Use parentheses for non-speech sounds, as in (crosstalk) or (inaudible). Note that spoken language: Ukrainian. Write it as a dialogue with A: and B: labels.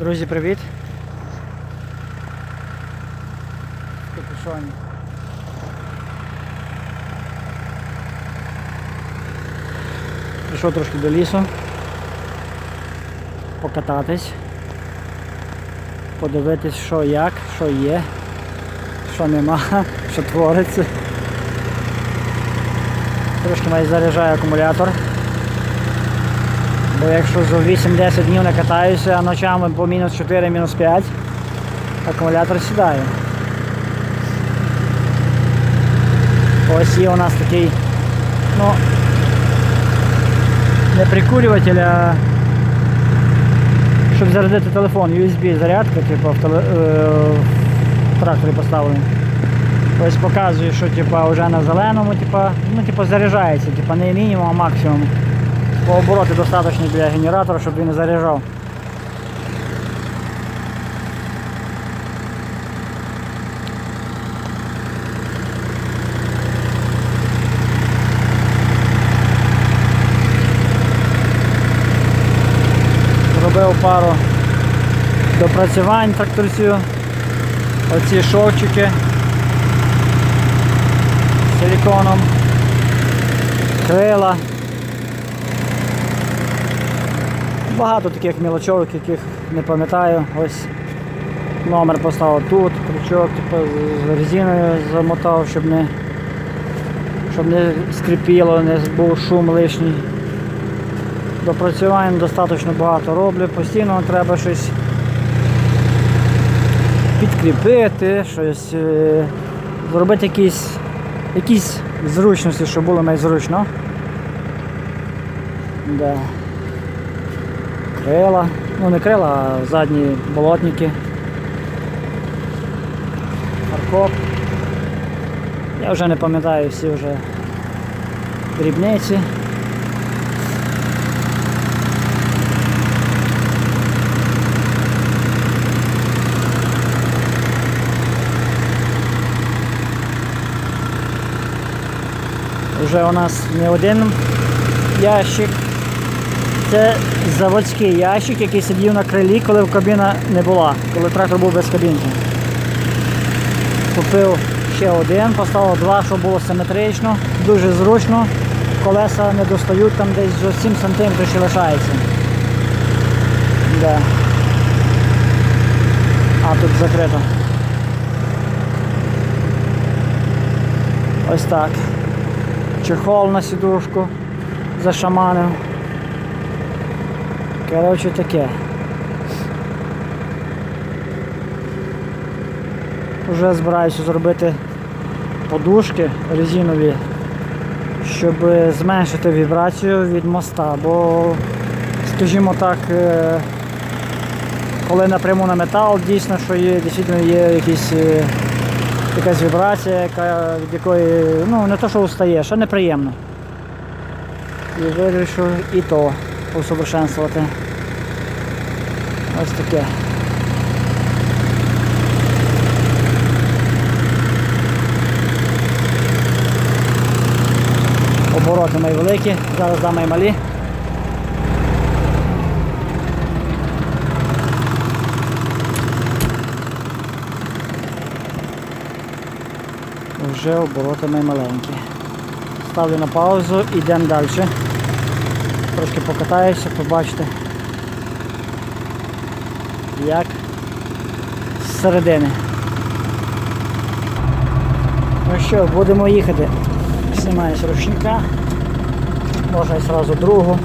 A: Друзі, привіт. Капюшоні. Прийшов трошки до лісу. Покататись. Подивитись, що як, що є, що нема, (laughs) що твориться. Трошки має заряджає акумулятор. Бо якщо за 8-10 днів не катаюся, а ночами по мінус 4, мінус 5, акумулятор сідає. Ось є у нас такий, ну, не прикурюватель, а щоб зарядити телефон, USB зарядка, типу в, теле, е, в тракторі поставлений. Ось показує, що типу, вже на зеленому, типу, ну, типу, заряджається, типу, не мінімум, а максимум. По обороти достатньо для генератора, щоб він не заряджав. Зробив пару допрацювань тракторцю. Оці шовчики з силіконом, крила. Багато таких мілочовок, яких не пам'ятаю. Ось номер поставив тут, крючок типу, з резиною замотав, щоб не щоб не скрипіло, не був шум лишній. Допрацювань достатньо багато роблю, постійно треба щось підкріпити, щось е, зробити якісь, якісь зручності, щоб було найзручно. Да. Крила, ну не крила, а задні болотники. Фаркоп. Я вже не пам'ятаю всі вже дрібниці. Вже у нас не один ящик. Це заводський ящик, який сидів на крилі, коли кабіна не була, коли трактор був без кабінки. Купив ще один, поставив два, щоб було симетрично, дуже зручно. Колеса не достають, там десь вже 7 см ще лишається. Да. А тут закрито. Ось так. Чехол на сідушку зашаманив. Коротше таке. Вже збираюся зробити подушки резинові, щоб зменшити вібрацію від моста, бо, скажімо так, е, коли напряму на метал, дійсно, що є, дійсно є якісь, е, якась вібрація, яка, від якої ну, не то, що устаєш, а неприємно. І вирішив і то усовершенствувати. Ось таке. Обороти мої великі, зараз дам мої малі. Вже обороти мої маленькі. Ставлю на паузу, йдемо далі. Трошки покатаюся, побачите, як з середини. Ну що, будемо їхати. Знімаюсь ручника, можна і одразу другу.